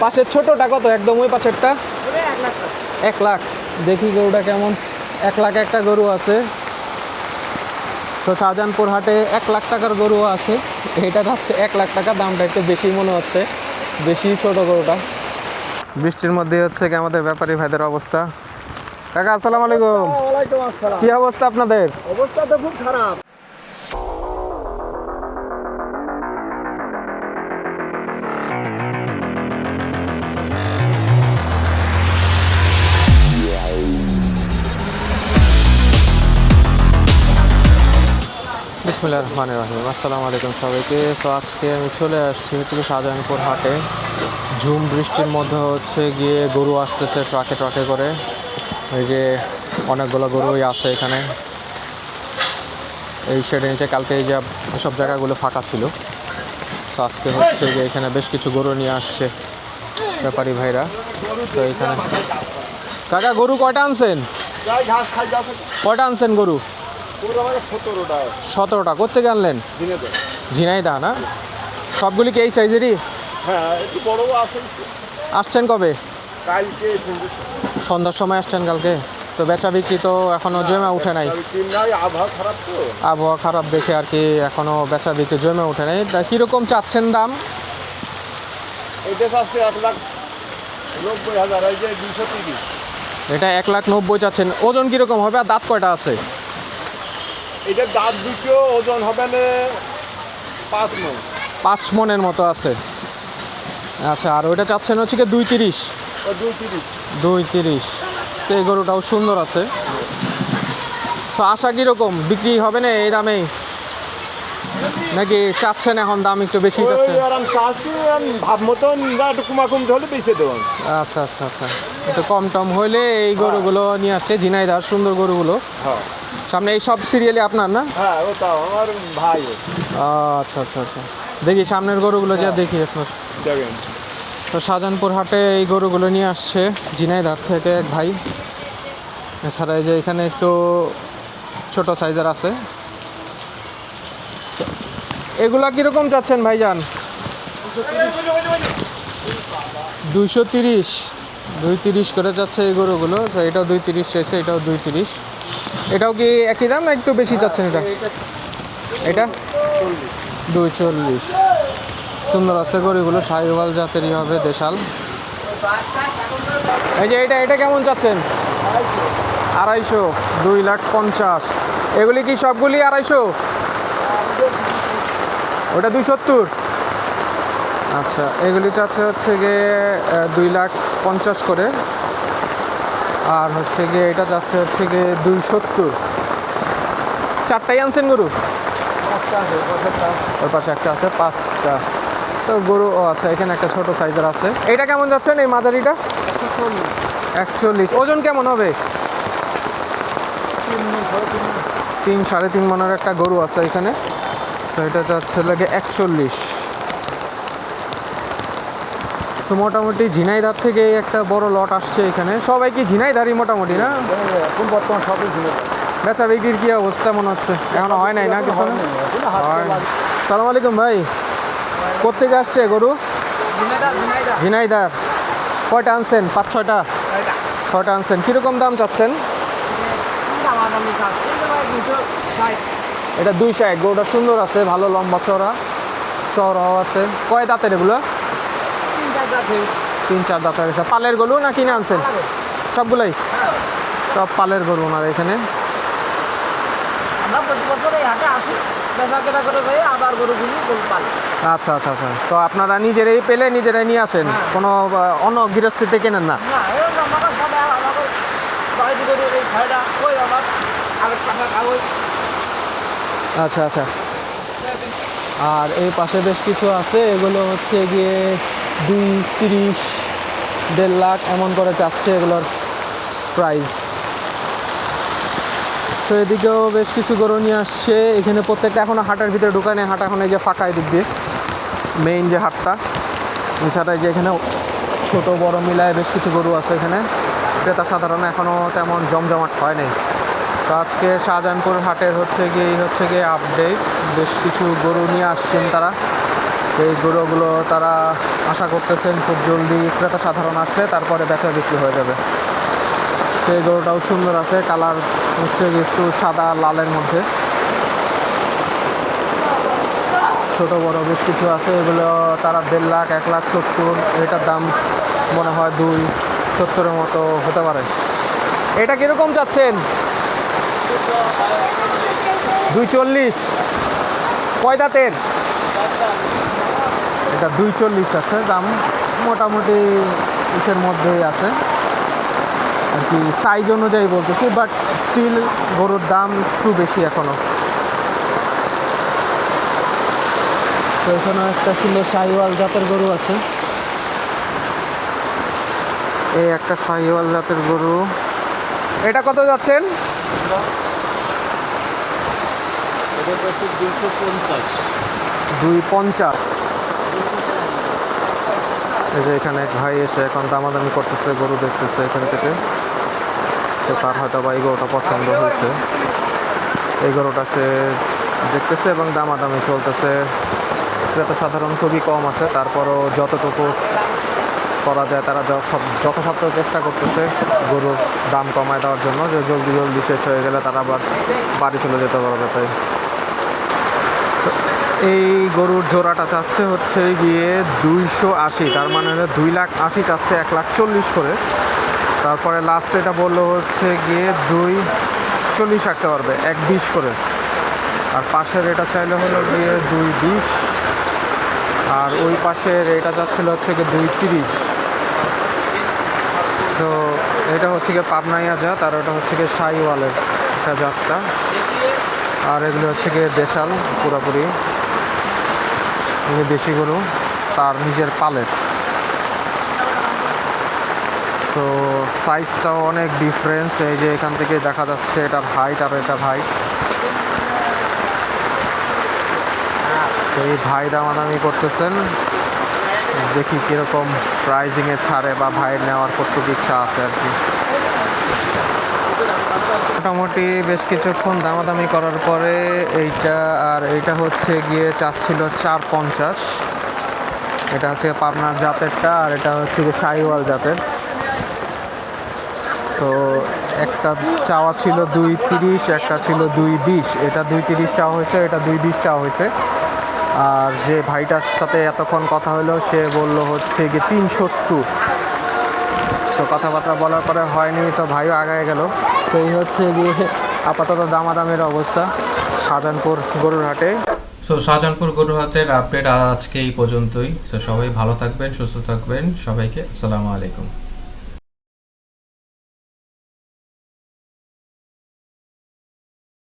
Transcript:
পাশের ছোটটা কত? একদম ওই পাশেরটা? এক লাখ। দেখি গরুটা কেমন। এক লাখ একটা গরু আছে। তো শাহজাহানপুর হাটে এক লাখ টাকার গরু আছে। এটা যাচ্ছে এক লাখ টাকা। দামটা একটু বেশি মনে হচ্ছে। বেশি ছোট গরুটা। বৃষ্টির মধ্যে হচ্ছে কি আমাদের ব্যাপারী ভাইদের অবস্থা। কাকা আসসালামু আলাইকুম। কি অবস্থা আপনাদের? অবস্থা তো খুব খারাপ। বিসমিল্লাহ রহমান রাহিম। আসসালামু আলাইকুম সবাইকে। সো আজকে আমি চলে আসছি হচ্ছে শাহজাহানপুর হাটে। ঝুম বৃষ্টির মধ্যে হচ্ছে গিয়ে গরু আসতেছে ট্রাকে ট্রাকে করে। এই যে অনেকগুলো গরুই আছে এখানে। এই শেডের নিচে কালকে এই যে সব জায়গাগুলো ফাঁকা ছিল। তো আজকে হচ্ছে যে এখানে বেশ কিছু গরু নিয়ে আসছে ব্যাপারী ভাইরা। তো এখানে কাকা গরু কয়টা আনছেন? কয়টা আনছেন গরু? সতেরোটা। কোথেকে আনলেন? ঝিনাইদা না? সবগুলি কি এই সাইজেরই? হ্যাঁ আসছেন কবে? সন্ধ্যার সময়। আসছেন কালকে? তো বেচা বিক্রি তো এখনও জমে উঠে নাই। আবহাওয়া খারাপ দেখে আর কি এখনও বেচা বিক্রি জমে উঠে নাই। তা কীরকম চাচ্ছেন দাম? এটা এক লাখ নব্বই চাচ্ছেন। ওজন কীরকম হবে আর দাঁত কয়টা আছে? এটা দাঁত দুটো ওজন হবে না পাঁচ মন। পাঁচ মনের মতো আছে। আচ্ছা আর ওইটা চাচ্ছেন হচ্ছে কি দুই তিরিশ দুই তিরিশ দুই তিরিশ তো এই গরুটাও সুন্দর আছে। তো আশা কীরকম? বিক্রি হবে না এই দামেই? নাকি চাচ্ছেন এখন দাম একটু বেশি ওই চাচ্ছেন? ভাব মতন যা একটু কুমা হলে বেঁচে দেবেন আচ্ছা আচ্ছা আচ্ছা। একটু কম টম হইলে এই গরুগুলো নিয়ে আসছে ঝিনাইদার সুন্দর গরুগুলো। হ্যাঁ। সামনে এই সব সিরিয়ালি আপনার না? হ্যাঁ ওটাও আমার ভাই। ও। আচ্ছা আচ্ছা আচ্ছা। দেখি সামনের গরুগুলো যা দেখি আপনার দেখেন। তো শাহজাহানপুর হাটে এই গরুগুলো নিয়ে আসছে ঝিনাইদার থেকে এক ভাই। এছাড়া এই যে এখানে একটু ছোট সাইজের আছে। এগুলা কীরকম চাচ্ছেন ভাইজান? দুইশো তিরিশ। দুই তিরিশ করে যাচ্ছে এই গরুগুলো। এটাও দুই তিরিশ চাইছে এটাও দুই তিরিশ। এটাও কি একই দাম না একটু বেশি চাচ্ছেন এটা? এটা? দুই চল্লিশ সুন্দর আছে গরুগুলো, সাহিওয়াল জাতেরই হবে, দেশাল। এই যে এটা এটা কেমন চাচ্ছেন? আড়াইশো, দুই লাখ পঞ্চাশ। এগুলি কি সবগুলি আড়াইশো? ওটা দুই সত্তর। আচ্ছা এগুলি চাচ্ছে হচ্ছে গিয়ে দুই লাখ পঞ্চাশ করে। আর হচ্ছে গিয়ে এটা যাচ্ছে হচ্ছে গিয়ে দুই সত্তর চারটাই আনছেন গরু? ওর পাশে একটা আছে, পাঁচটা। তো গরু, ও আচ্ছা এখানে একটা ছোট সাইজের আছে। এটা কেমন যাচ্ছেন এই মাদারিটা? একচল্লিশ। ওজন কেমন হবে? তিন সাড়ে তিন মনের একটা গরু আছে এখানে। তো এটা যাচ্ছে লাগে একচল্লিশ। তো মোটামুটি ঝিনাইদার থেকে একটা বড় লট আসছে এখানে। সবাই কি ঝিনাইদারই মোটামুটি না? এখন বর্তমান সবই ঝুলে বেচা বিক্রির কি অবস্থা মনে হচ্ছে? এখন হয় নাই না কিছু? হয় না। সালাম আলাইকুম ভাই। কোথেকে আসছে গরু? ঝিনাইদার কয়টা আনছেন? পাঁচ ছয়টা? ছয়টা। আনছেন। কীরকম দাম চাচ্ছেন? এটা দুই সাইড গরুটা সুন্দর আছে ভালো লম্বা চড়া চড়াও আছে। কয় দাঁতের এগুলো? তিন চার দাঁতের আছে পালের গরু না কিনে আনছেন? সবগুলাই? সব পালের গরু ওনার এখানে। আচ্ছা আচ্ছা আচ্ছা। তো আপনারা নিজেরাই পেলে নিজেরাই নিয়ে আসেন? কোনো অন্য গৃহস্থিতে কেনেন না? আচ্ছা আচ্ছা। আর এই পাশে বেশ কিছু আছে। এগুলো হচ্ছে গিয়ে দুই তিরিশ, দেড় লাখ এমন করে চাচ্ছে এগুলোর প্রাইস তো এদিকেও বেশ কিছু গরু নিয়ে আসছে। এখানে প্রত্যেকটা এখনও হাটের ভিতরে ঢুকানে হাট এখন এই যে ফাঁকা এদিক দিয়ে। মেইন যে হাটটা, এছাড়া যে এখানে ছোট বড় মিলায় বেশ কিছু গরু আছে এখানে। ক্রেতা সাধারণ এখনও তেমন জমজমাট হয় নাই। তো আজকে শাহজাহানপুর হাটের হচ্ছে গিয়ে হচ্ছে গিয়ে আপডেট বেশ কিছু গরু নিয়ে আসছেন তারা। সেই গরুগুলো তারা আশা করতেছেন খুব জলদি ক্রেতা সাধারণ আসলে তারপরে বেচা বিক্রি হয়ে যাবে। সেই গরুটাও সুন্দর আছে, কালার হচ্ছে একটু সাদা লালের মধ্যে। ছোট, বড় বেশ কিছু আছে, এগুলো তারা দেড় লাখ, এক লাখ সত্তর, এটার দাম মনে হয় দুই সত্তরের মতো হতে পারে। এটা কীরকম চাচ্ছেন? দুই চল্লিশ। কয় দাঁতের? এটা দুই চল্লিশ আছে দাম মোটামুটি ইসের মধ্যেই আছে। আর কি সাইজ অনুযায়ী বলতেছি বাট স্টিল গরুর দাম একটু বেশি এখনও তো এখানে একটা সুন্দর সাইওয়াল জাতের গরু আছে। এই একটা সাইওয়াল জাতের গরু। এটা কত যাচ্ছেন? এটা দুশো পঞ্চাশ। দুই পঞ্চাশ। এই যে এখানে এক ভাই এসে এখন দামাদামি করতেছে, গরু দেখতেছে এখান থেকে। তো তার হয়তো বা এই গরুটা পছন্দ হয়েছে। এই গরুটা সে দেখতেছে এবং দামাদামি চলতেছে। ক্রেতা সাধারণ খুবই কম আছে, তারপরও যতটুকু করা যায় তারা সব, যথাসাধ্য চেষ্টা করতেছে গরুর দাম কমায় দেওয়ার জন্য। যে জলদি জলদি শেষ হয়ে গেলে তারা আবার বাড়ি চলে যেতে পারবে তাই। এই গরুর জোড়াটা চাচ্ছে হচ্ছে গিয়ে দুইশো আশি, তার মানে দুই লাখ আশি চাচ্ছে এক লাখ চল্লিশ করে। তারপরে লাস্ট এটা বলল হচ্ছে গিয়ে দুই চল্লিশ রাখতে পারবে, এক বিশ করে। আর পাশের এটা চাইলে হলো গিয়ে দুই বিশ। আর ওই পাশের এটা যাচ্ছিল হচ্ছে গিয়ে দুই তিরিশ। তো এটা হচ্ছে গিয়ে পাবনাইয়া জাত আর ওটা হচ্ছে গিয়ে সাইওয়ালের একটা জাতটা আর এগুলো হচ্ছে গিয়ে দেশাল, পুরোপুরি। এগুলো দেশি গরু, তার নিজের পালের। তো সাইজটাও অনেক ডিফারেন্স এই যে এখান থেকে দেখা যাচ্ছে এটার হাইট আর এটার হাইট এই ভাই দামাদামি করতেছেন। দেখি কীরকম প্রাইজিংয়ে ছাড়ে বা ভাইয়ের নেওয়ার কতটুকু ইচ্ছা আছে আর কি। মোটামুটি বেশ কিছুক্ষণ দামাদামি করার পরে এইটা, আর এটা হচ্ছে গিয়ে চাচ্ছিল চার পঞ্চাশ। এটা হচ্ছে পাবনার জাতেরটা, আর এটা হচ্ছে গিয়ে সাইওয়াল জাতের। তো একটা চাওয়া ছিল দুই তিরিশ, একটা ছিল দুই বিশ। এটা দুই তিরিশ চাওয়া হয়েছে, এটা দুই বিশ চাওয়া হয়েছে। আর যে ভাইটার সাথে এতক্ষণ কথা হলো, সে বলল হচ্ছে গিয়ে তিন সত্তর তো কথাবার্তা বলার পরে হয়নি সব ভাইও আগায় গেল। সেই হচ্ছে গিয়ে আপাতত দামাদামের অবস্থা, শাহজাহানপুর গরুর হাটে সো শাহজাহানপুর গরুরহাটের আপডেট আজকে এই পর্যন্তই। তো সবাই ভালো থাকবেন, সুস্থ থাকবেন। সবাইকে আসসালামু আলাইকুম।